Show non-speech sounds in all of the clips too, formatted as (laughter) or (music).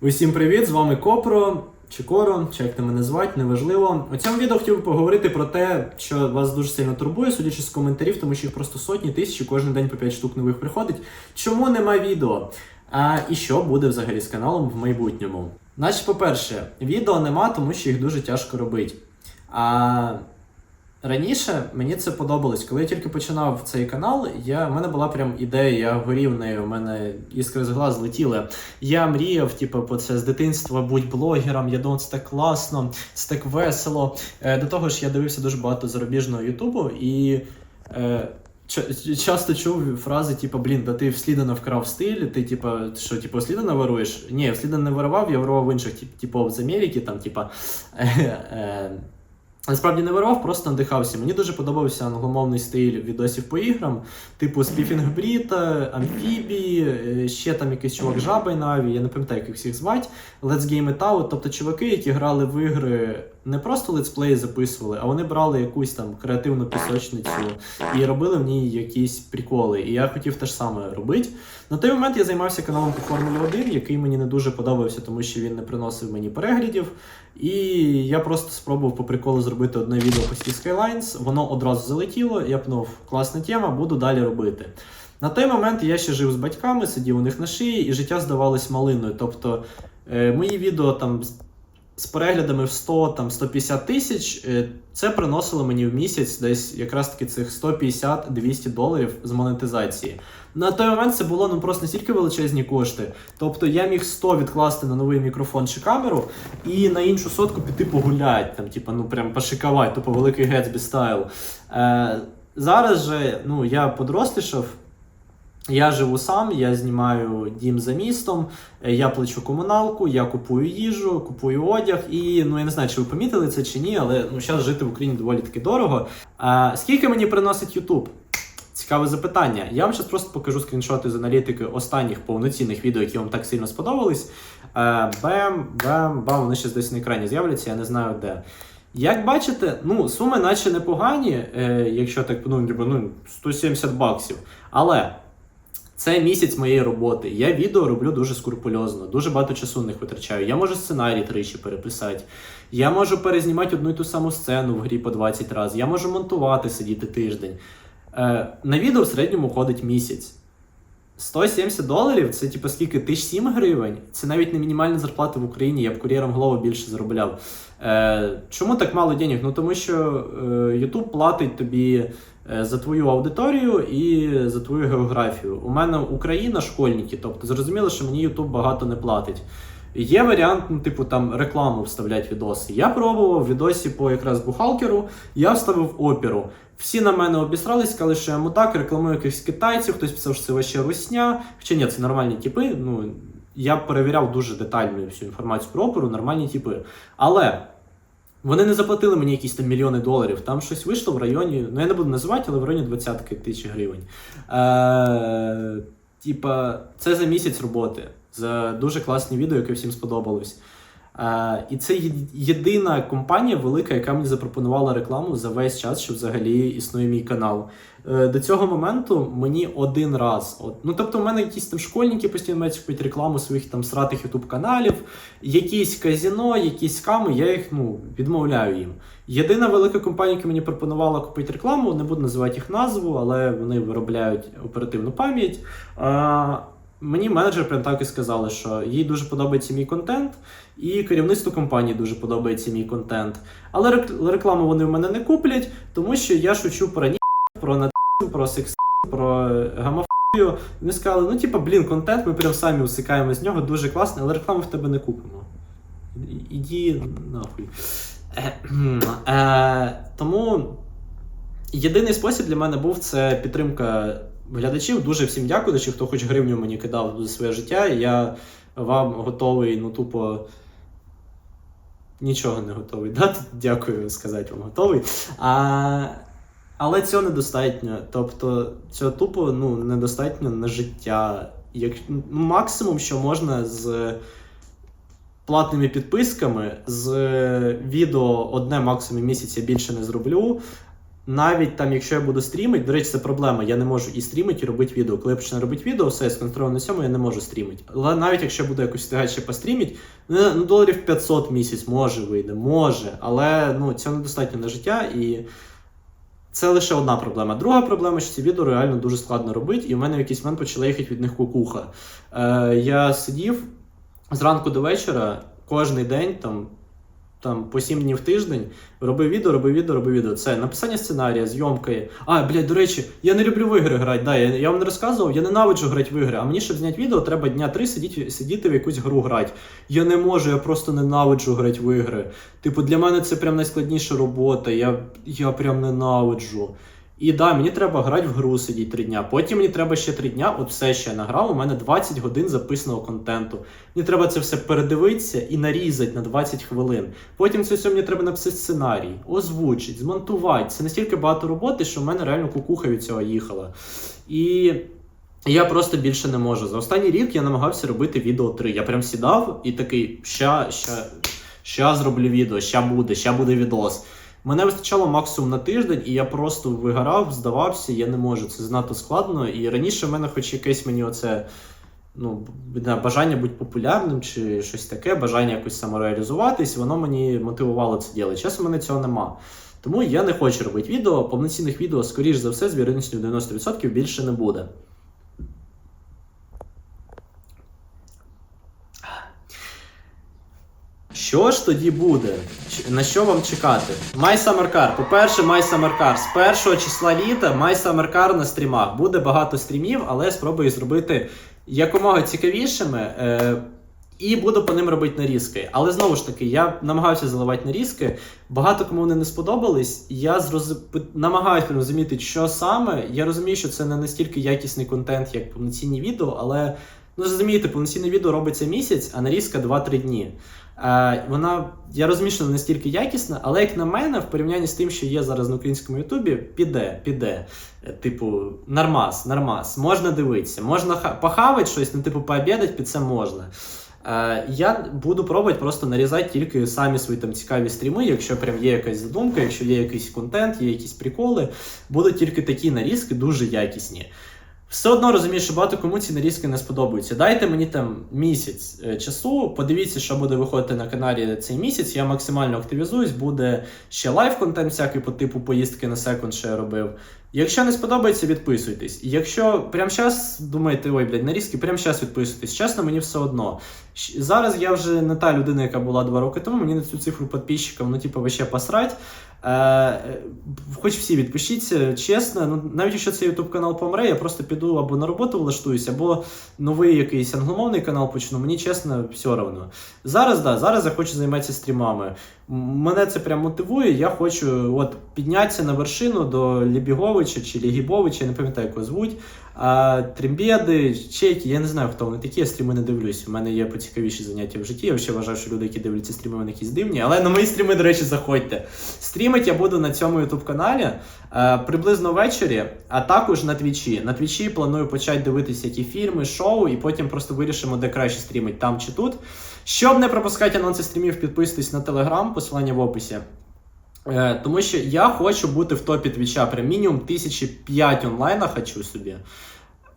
Усім привіт! З вами Копро чи Коро, чи як ти мене звати, неважливо. У цьому відео хотів би поговорити про те, що вас дуже сильно турбує, судячи з коментарів, тому що їх просто сотні тисячі, кожен день по 5 штук нових приходить. Чому нема відео? А, і що буде взагалі з каналом в майбутньому? Значить, по-перше, відео нема, тому що їх дуже тяжко робити. А Раніше мені це подобалось. Коли я тільки починав цей канал, я, в мене була прям ідея, я горів нею, у мене іскри з глаз летіли. Я мріяв, типу, по це з дитинства будь блогером, я думав, це так класно, це так весело. Е, до того ж, я дивився дуже багато зарубіжного Ютубу і. Е, Часто чув фрази, типу, блін, да ти в Слідана вкрав стиль, ти типу, що, типу, Слідана воруєш? Ні, в Слідана не вирував, я вирував в інших, тип, типу, з Америки, там, типа. (laughs) Насправді не вирвав, просто надихався. Мені дуже подобався англомовний стиль відосів по іграм, типу Спіфінг Бріта, Амфібії, е, ще там якийсь чувак жабай і Наві, я не пам'ятаю, як їх всіх звати. Let's Game It Out, тобто чуваки, які грали в ігри, не просто летсплеї записували, а вони брали якусь там креативну пісочницю і робили в ній якісь приколи. І я хотів те ж саме робити. На той момент я займався каналом по Формулі 1, який мені не дуже подобався, тому що він не приносив мені переглядів. І я просто спробував по приколу зробити одне відео по Sea Skylines. Воно одразу залетіло, я пнув, класна тема, буду далі робити. На той момент я ще жив з батьками, сидів у них на шиї, і життя здавалось малиною. Тобто е, мої відео там з- переглядами в 100 там 150 тисяч, е, це приносило мені в місяць десь якраз таки цих 150-200 доларів з монетизації. На той момент це було ну просто настільки величезні кошти. Тобто я міг 100 відкласти на новий мікрофон чи камеру і на іншу сотку піти погуляти, там, типа, ну прям пошикавати, тупо великий Гетсбі стайл. Е, зараз же ну, я подрослішав. Я живу сам, я знімаю дім за містом, е, я плачу комуналку, я купую їжу, купую одяг. І ну я не знаю, чи ви помітили це чи ні, але ну зараз жити в Україні доволі таки дорого. А, скільки мені приносить YouTube? Цікаве запитання. Я вам зараз просто покажу скріншоти з аналітики останніх повноцінних відео, які вам так сильно сподобались. Е, Бем, бем, бам, вони ще десь на екрані з'являться, я не знаю де. Як бачите, ну, суми наче непогані, е, якщо так подумати, ну, 170 баксів. Але це місяць моєї роботи. Я відео роблю дуже скрупульозно, дуже багато часу не витрачаю. Я можу сценарій тричі переписати. Я можу перезнімати одну і ту саму сцену в грі по 20 разів. Я можу монтувати, сидіти тиждень. Е, на відео в середньому ходить місяць. 170 доларів це типу скільки? 1007 гривень. Це навіть не мінімальна зарплата в Україні. Я б кур'єром голову більше заробляв. Е, чому так мало денег? Ну тому що е, YouTube платить тобі е, за твою аудиторію і за твою географію. У мене Україна школьники, тобто зрозуміло, що мені YouTube багато не платить. Є варіант, ну, типу, там рекламу вставляти відоси. Я пробував відосі по якраз бухгалтеру, я вставив оперу. Всі на мене обісрались, сказали, що я мудак, рекламую якихось китайців, хтось писав, що це вообще русня. Хоча ні, це нормальні типи. Ну, я перевіряв дуже детально всю інформацію про оперу, нормальні типи. Але вони не заплатили мені якісь там мільйони доларів. Там щось вийшло в районі, ну я не буду називати, але в районі 20 тисяч гривень. Е, типа, це за місяць роботи, за дуже класні відео, яке всім сподобалось. Е, і це єдина компанія велика, яка мені запропонувала рекламу за весь час, що взагалі існує мій канал. Е, до цього моменту мені один раз. От, ну тобто, у мене якісь там школьники постійно мають купити рекламу своїх там сратих ютуб каналів, якісь казіно, якісь сками, я їх ну, відмовляю їм. Єдина велика компанія, яка мені пропонувала купити рекламу, не буду називати їх назву, але вони виробляють оперативну пам'ять. Мені менеджер прям так і сказали, що їй дуже подобається мій контент, і керівництву компанії дуже подобається мій контент. Але рекламу вони в мене не куплять, тому що я шучу про ні, про над, про секс, про гамофобію. Вони сказали, ну типа, блін, контент, ми прям самі усикаємо з нього, дуже класний, але рекламу в тебе не купимо. І- Іди нахуй. Е, е, тому єдиний спосіб для мене був це підтримка глядачів. Дуже всім дякую, до хто хоч гривню мені кидав за своє життя. Я вам готовий, ну тупо. Нічого не готовий дати. (laughs) Дякую сказати вам готовий. А, але цього недостатньо. Тобто, цього тупо ну, недостатньо на життя. Як, ну, максимум, що можна з платними підписками, з відео одне максимум місяця більше не зроблю. Навіть там, якщо я буду стрімити, до речі, це проблема. Я не можу і стрімити, і робити відео. Коли я почну робити відео, все я сконцентровано на цьому, я не можу стрімити. Але навіть якщо я буду якось встигати ще пострімити, ну, ну доларів 500 в місяць може вийде, може, але ну цього недостатньо на життя і. Це лише одна проблема. Друга проблема, що ці відео реально дуже складно робити, і в мене в якийсь момент почала їхати від них кукуха. Е, я сидів зранку до вечора, кожен день, там, там по 7 днів тиждень, робив відео, робив відео, робив відео. Це написання сценарія, зйомки. А, блядь, до речі, я не люблю в ігри грати. Да, я, я вам не розказував, я ненавиджу грати в ігри. А мені, щоб зняти відео, треба дня три сидіти, сидіти в якусь гру грати. Я не можу, я просто ненавиджу грати в ігри. Типу, для мене це прям найскладніша робота. Я, я прям ненавиджу. І да, мені треба грати в гру сидіти три дня. Потім мені треба ще три дня, от все ще я награв. У мене 20 годин записаного контенту. Мені треба це все передивитися і нарізати на 20 хвилин. Потім це все мені треба написати сценарій, озвучити, змонтувати. Це настільки багато роботи, що в мене реально кукуха від цього їхала. І я просто більше не можу. За останній рік я намагався робити відео 3. Я прям сідав і такий, ща, ща, ща зроблю відео, ща буде, ща буде відос. Мене вистачало максимум на тиждень, і я просто вигорав, здавався, я не можу. Це занадто складно. І раніше в мене, хоч якесь мені оце ну, бажання бути популярним чи щось таке, бажання якось самореалізуватись, воно мені мотивувало це діло. Чесно, мене цього нема. Тому я не хочу робити відео. Повноцінних відео, скоріш за все, з вірогідністю 90% більше не буде. Що ж тоді буде? На що вам чекати? My Summer Car. По-перше, My Summer Car. З першого числа літа My Summer Car на стрімах. Буде багато стрімів, але спробую зробити якомога цікавішими. Е- і буду по ним робити нарізки. Але знову ж таки, я намагався заливати нарізки. Багато кому вони не сподобались. Я зроз... намагаюся розуміти, що саме. Я розумію, що це не настільки якісний контент, як повноцінні відео, але ну зрозумієте, повноцінне відео робиться місяць, а нарізка 2-3 дні. Е, вона, я розумію, що не настільки якісна, але як на мене, в порівнянні з тим, що є зараз на українському Ютубі, піде, піде. Е, Типу, нормас, нормас. Можна дивитися, можна ха- похавати щось, ну, типу, пообідати під це можна. Е, я буду пробувати просто нарізати тільки самі свої там цікаві стріми, якщо прям є якась задумка, якщо є якийсь контент, є якісь приколи, будуть тільки такі нарізки дуже якісні. Все одно розумію, що багато кому ці нарізки не сподобаються. Дайте мені там місяць е, часу, подивіться, що буде виходити на каналі цей місяць. Я максимально активізуюсь, буде ще лайв-контент, всякий по типу поїздки на секунд, що я робив. Якщо не сподобається, відписуйтесь. Якщо прямо зараз думаєте, ой, блядь, нарізки, прямо зараз відписуйтесь. Чесно, мені все одно. Зараз я вже не та людина, яка була два роки тому, мені на цю цифру підписчиків, ну, типу, вообще посрать. Е, е, хоч всі відпишіться, чесно. Ну, навіть якщо цей YouTube канал помре, я просто піду або на роботу влаштуюсь, або новий якийсь англомовний канал почну. Мені чесно, все одно. Зараз, да, зараз я хочу займатися стрімами. Мене це прям мотивує. Я хочу от піднятися на вершину до Лібіговича чи Лігібовича, я не пам'ятаю, як його звуть. А, Трембєди, чеки, я не знаю, хто вони такі, я стріми не дивлюсь. У мене є поцікавіші заняття в житті. Я ще вважаю, що люди, які дивляться стріми, вони якісь дивні. Але на мої стріми, до речі, заходьте. Стрімить я буду на цьому youtube каналі е, приблизно ввечері, а також на твічі. На твічі планую почати дивитися які фільми, шоу, і потім просто вирішимо, де краще стрімить, там чи тут. Щоб не пропускати анонси стрімів, підписуйтесь на телеграм, посилання в описі. Е, тому що я хочу бути в топі твіча, прям мінімум 1005 онлайна хочу собі.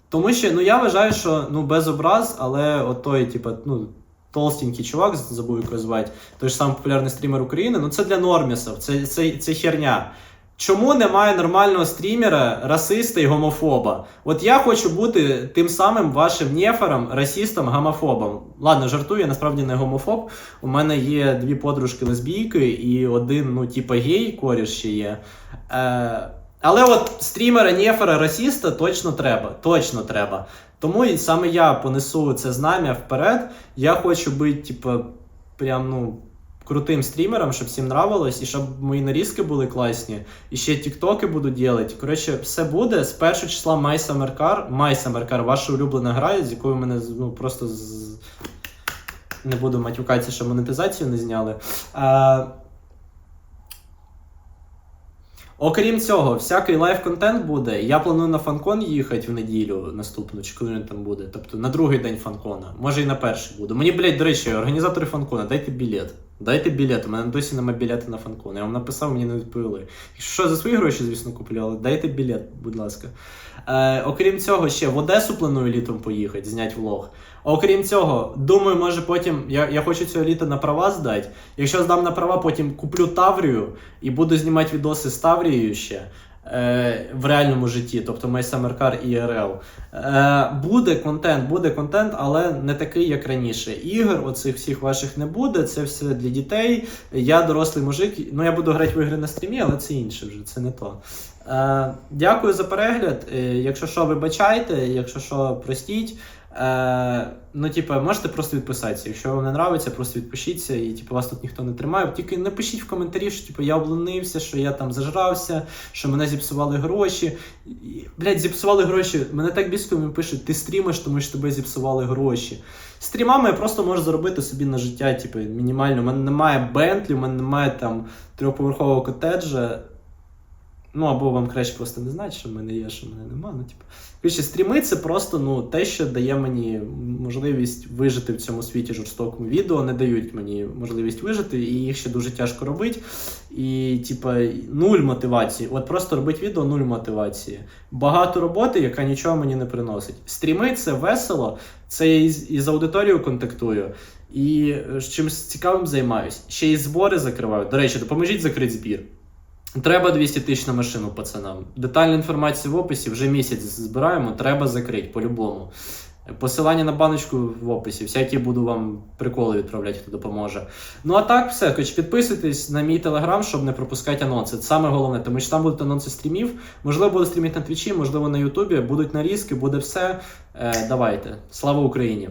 Тому що ну я вважаю, що ну без образ, але от той, типу, ну. Толстенький чувак, забув його звати, той ж самий популярний стрімер України. Ну це для нормісів, це, це, це херня. Чому немає нормального стрімера, расиста і гомофоба? От я хочу бути тим самим вашим нефером, расистом, гомофобом. Ладно, жартую, я насправді не гомофоб. У мене є дві подружки лесбійки і один, ну, типа гей, коріш ще є. Е, але от стрімера, нефера, расіста точно треба. Точно треба. Тому саме я понесу це знам'я вперед. Я хочу бути, типа, прям, ну крутим стрімером, щоб всім нравилось, і щоб мої нарізки були класні, і ще тіктоки буду робити. Коротше, все буде з першого числа Car. My Summer Car, ваша улюблена гра, з якою мене ну, просто з... не буду матюкатися, що монетизацію не зняли. А... Окрім цього, всякий лайв-контент буде. Я планую на фанкон їхати в неділю наступну, чи коли він там буде. Тобто на другий день фанкона. Може і на перший буду. Мені, блядь, до речі, організатори фанкона, дайте білет. Дайте білет. У мене досі немає білети на фанкон. Я вам написав, мені не відповіли. Якщо що, за свої гроші, звісно, куплю, але дайте білет, будь ласка. Е, окрім цього, ще в Одесу планую літом поїхати, зняти влог. Окрім цього, думаю, може потім. Я, я хочу цього літа на права здати. Якщо здам на права, потім куплю Таврію і буду знімати відоси з Таврією ще. Е, в реальному житті, тобто My Summer Car IRL. Е, буде контент, буде контент, але не такий, як раніше. Ігор, оцих всіх ваших не буде. Це все для дітей. Я дорослий мужик. Ну я буду грати в ігри на стрімі, але це інше вже, це не то. Е, дякую за перегляд. Якщо що, вибачайте, якщо що, простіть. Е, ну, типу, можете просто відписатися. Якщо вам не нравиться, просто відпишіться, і типу, вас тут ніхто не тримає. Тільки напишіть в коментарі, що типу, я облонився, що я там зажрався, що мене зіпсували гроші. І, Блядь, зіпсували гроші. Мене так мені пишуть, ти стрімиш, тому що тебе зіпсували гроші. Стрімами я просто можу заробити собі на життя, типу, мінімально. У мене немає Бентлі, у мене немає там трьохповерхового котеджа. Ну, або вам краще просто не знати, що в мене є, що в мене нема. Ну, типу. Коротше, стріми це просто ну, те, що дає мені можливість вижити в цьому світі жорстокому відео, не дають мені можливість вижити, і їх ще дуже тяжко робити. І, типа, нуль мотивації. От просто робити відео нуль мотивації. Багато роботи, яка нічого мені не приносить. Стріми це весело, це я із, із аудиторією контактую. І е, з чимось цікавим займаюсь. Ще й збори закриваю. До речі, допоможіть закрити збір. Треба 200 тисяч на машину пацанам. Детальна інформація в описі, вже місяць збираємо, треба закрити по-любому. Посилання на баночку в описі, всякі буду вам приколи відправляти, хто допоможе. Ну а так, все, хоч підписуйтесь на мій телеграм, щоб не пропускати анонси. Це саме головне, тому що там будуть анонси стрімів. Можливо, буду стрімити на твічі, можливо, на Ютубі, будуть нарізки, буде все. Е, давайте. Слава Україні!